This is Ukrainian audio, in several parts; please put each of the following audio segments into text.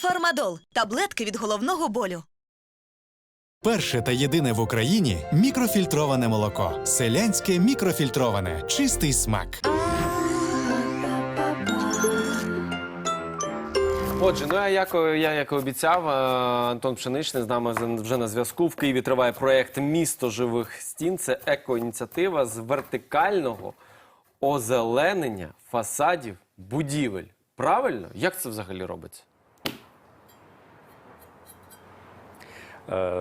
Фармадол таблетки від головного болю. Перше та єдине в Україні мікрофільтроване молоко. Селянське мікрофільтроване. Чистий смак. Отже, ну я як я як і обіцяв, е, Антон Пшеничний з нами вже- вже на зв'язку. В Києві триває проєкт Місто живих стін. Це екоініціатива з вертикального озеленення фасадів будівель. Правильно? Як це взагалі робиться?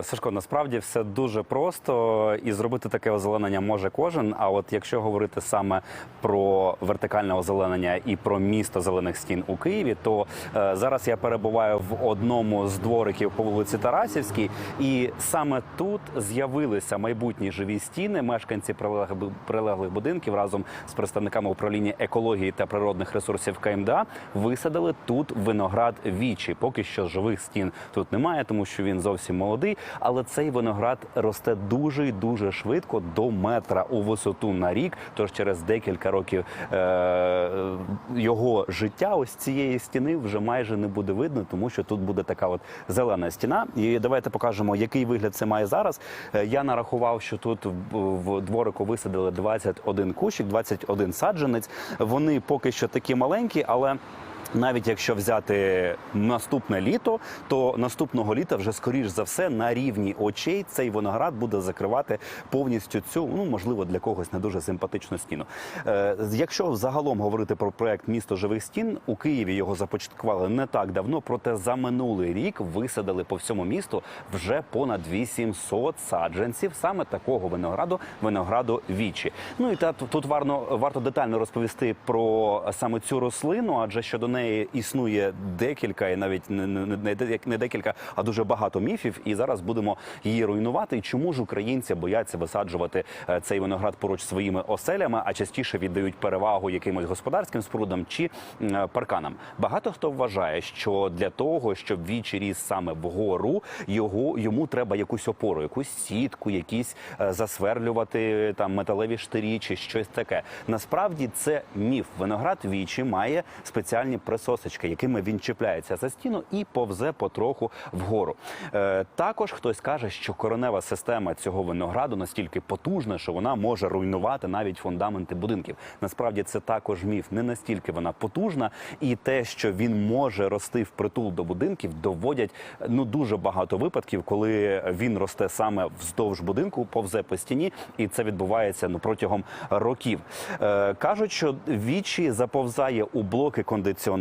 Сашко, насправді все дуже просто, і зробити таке озеленення може кожен. А от якщо говорити саме про вертикальне озеленення і про місто зелених стін у Києві, то е, зараз я перебуваю в одному з двориків по вулиці Тарасівській, і саме тут з'явилися майбутні живі стіни. Мешканці прилеглих будинків разом з представниками управління екології та природних ресурсів КМДА висадили тут виноград вічі. Поки що живих стін тут немає, тому що він зовсім молодий. Але цей виноград росте дуже і дуже швидко до метра у висоту на рік. Тож через декілька років е- його життя ось цієї стіни вже майже не буде видно, тому що тут буде така от зелена стіна. І давайте покажемо, який вигляд це має зараз. Е, Я нарахував, що тут в дворику висадили 21 кущик, 21 саджанець. Вони поки що такі маленькі, але. Навіть якщо взяти наступне літо, то наступного літа вже скоріш за все на рівні очей цей виноград буде закривати повністю цю, ну можливо, для когось не дуже симпатичну стіну. Е, якщо загалом говорити про проект місто живих стін, у Києві його започаткували не так давно, проте за минулий рік висадили по всьому місту вже понад 800 саджанців саме такого винограду, винограду вічі. Ну і та тут варто, варто детально розповісти про саме цю рослину, адже щодо неї існує декілька, і навіть не, не, не, декілька, а дуже багато міфів. І зараз будемо її руйнувати. І чому ж українці бояться висаджувати е, цей виноград поруч своїми оселями, а частіше віддають перевагу якимось господарським спорудам чи е, парканам? Багато хто вважає, що для того, щоб вічі ріс саме вгору, його йому треба якусь опору, якусь сітку, якісь е, засверлювати там металеві штирі чи щось таке. Насправді це міф. Виноград вічі має спеціальні присосочки, якими він чіпляється за стіну і повзе потроху вгору. Е, також хтось каже, що коренева система цього винограду настільки потужна, що вона може руйнувати навіть фундаменти будинків. Насправді це також міф. Не настільки вона потужна, і те, що він може рости впритул до будинків, доводять ну дуже багато випадків, коли він росте саме вздовж будинку, повзе по стіні, і це відбувається ну протягом років. Е, кажуть, що вічі заповзає у блоки кондиціонерів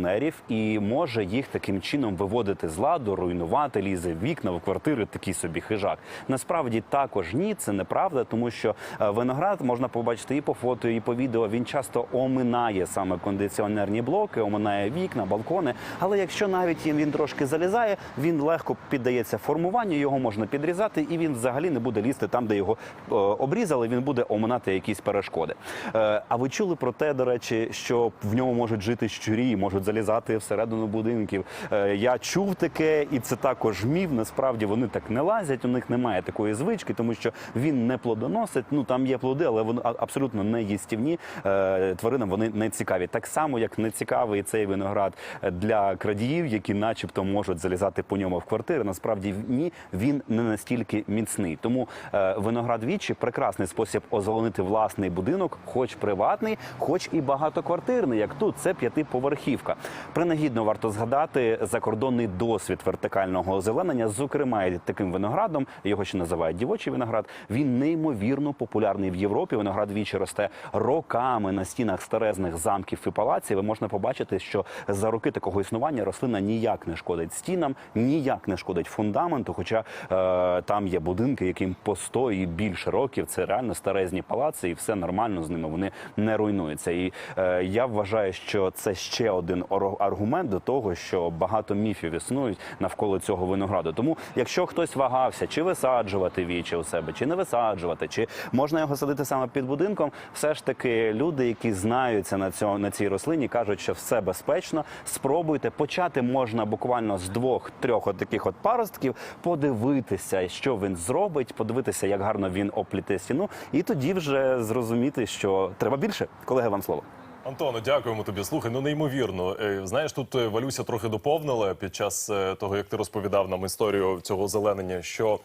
і може їх таким чином виводити з ладу, руйнувати, лізе вікна в квартири. Такий собі хижак. Насправді також ні, це неправда, тому що е, виноград можна побачити і по фото, і по відео. Він часто оминає саме кондиціонерні блоки, оминає вікна, балкони. Але якщо навіть він трошки залізає, він легко піддається формуванню, його можна підрізати, і він взагалі не буде лізти там, де його е, обрізали. Він буде оминати якісь перешкоди. Е, а ви чули про те, до речі, що в ньому можуть жити щурі, можуть залізати всередину будинків. Е, я чув таке, і це також міф. Насправді вони так не лазять. У них немає такої звички, тому що він не плодоносить. Ну там є плоди, але вони абсолютно не їстівні. Е, тваринам вони не цікаві. Так само, як не цікавий цей виноград для крадіїв, які, начебто, можуть залізати по ньому в квартири. Насправді ні, він не настільки міцний. Тому е, виноград вічі прекрасний спосіб озеленити власний будинок, хоч приватний, хоч і багатоквартирний, як тут. Це п'ятиповерхівка. Принагідно варто згадати закордонний досвід вертикального озеленення, зокрема і таким виноградом. Його ще називають дівочий виноград. Він неймовірно популярний в Європі. Виноград вічі росте роками на стінах старезних замків і палаців. Ви можна побачити, що за роки такого існування рослина ніяк не шкодить стінам, ніяк не шкодить фундаменту. Хоча е, там є будинки, яким по 100 і більше років. Це реально старезні палаци, і все нормально з ними. Вони не руйнуються. І е, я вважаю, що це ще один аргумент до того, що багато міфів існують навколо цього винограду. Тому, якщо хтось вагався, чи висаджувати вічі у себе, чи не висаджувати, чи можна його садити саме під будинком, все ж таки люди, які знаються на цьому на цій рослині, кажуть, що все безпечно. Спробуйте почати можна буквально з двох-трьох таких от паростків, подивитися, що він зробить, подивитися, як гарно він опліте стіну, і тоді вже зрозуміти, що треба більше. Колеги, вам слово. Антону, дякуємо тобі. Слухай, ну неймовірно. Е, Знаєш, тут е, Валюся трохи доповнила під час е, того, як ти розповідав нам історію цього зеленення, що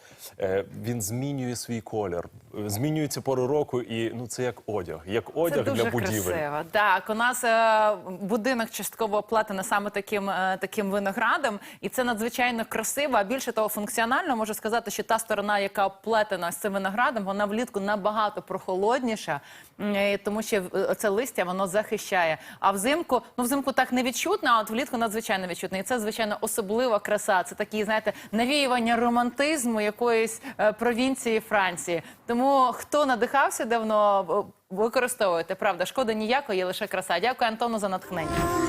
він змінює свій колір, змінюється пори року, і ну це як одяг, як одяг Це дуже для будівель. красиво. Так, у нас е, будинок частково оплатений саме таким, е, таким виноградом, і це надзвичайно красиво. А більше того, функціонально можу сказати, що та сторона, яка оплетена з цим виноградом, вона влітку набагато прохолодніша, е, тому що е, це листя воно захищає. А взимку, ну взимку так не відчутно, а от влітку надзвичайно відчутно. І це звичайно особлива краса. Це такі, знаєте, навіювання романтизму якоїсь е, провінції Франції. Тому хто надихався давно, використовуйте. Правда, шкоди ніякої, є лише краса. Дякую Антону за натхнення.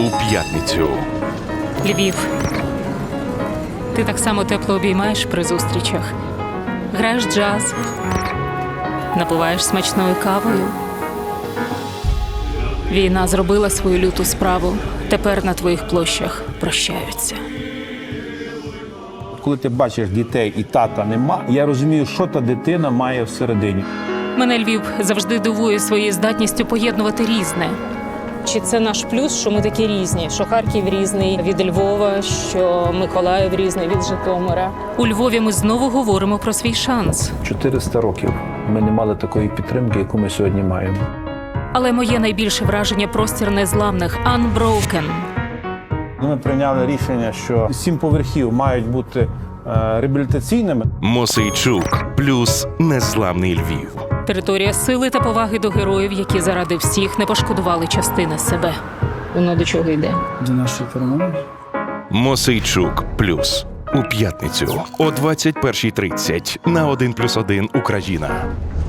у п'ятницю. Львів. Ти так само тепло обіймаєш при зустрічах. Граєш джаз, напиваєш смачною кавою. Війна зробила свою люту справу. Тепер на твоїх площах прощаються. Коли ти бачиш дітей і тата нема, я розумію, що та дитина має всередині. Мене Львів завжди дивує своєю здатністю поєднувати різне. Чи це наш плюс, що ми такі різні? Що Харків різний від Львова, що Миколаїв різний від Житомира. У Львові ми знову говоримо про свій шанс. 400 років ми не мали такої підтримки, яку ми сьогодні маємо. Але моє найбільше враження простір незламних Unbroken. Ми прийняли рішення, що сім поверхів мають бути е, реабілітаційними. Мосейчук плюс незламний Львів. Територія сили та поваги до героїв, які заради всіх не пошкодували частини себе. Воно до чого йде? Мосейчук плюс у п'ятницю о 21.30 на 1+,1 Україна.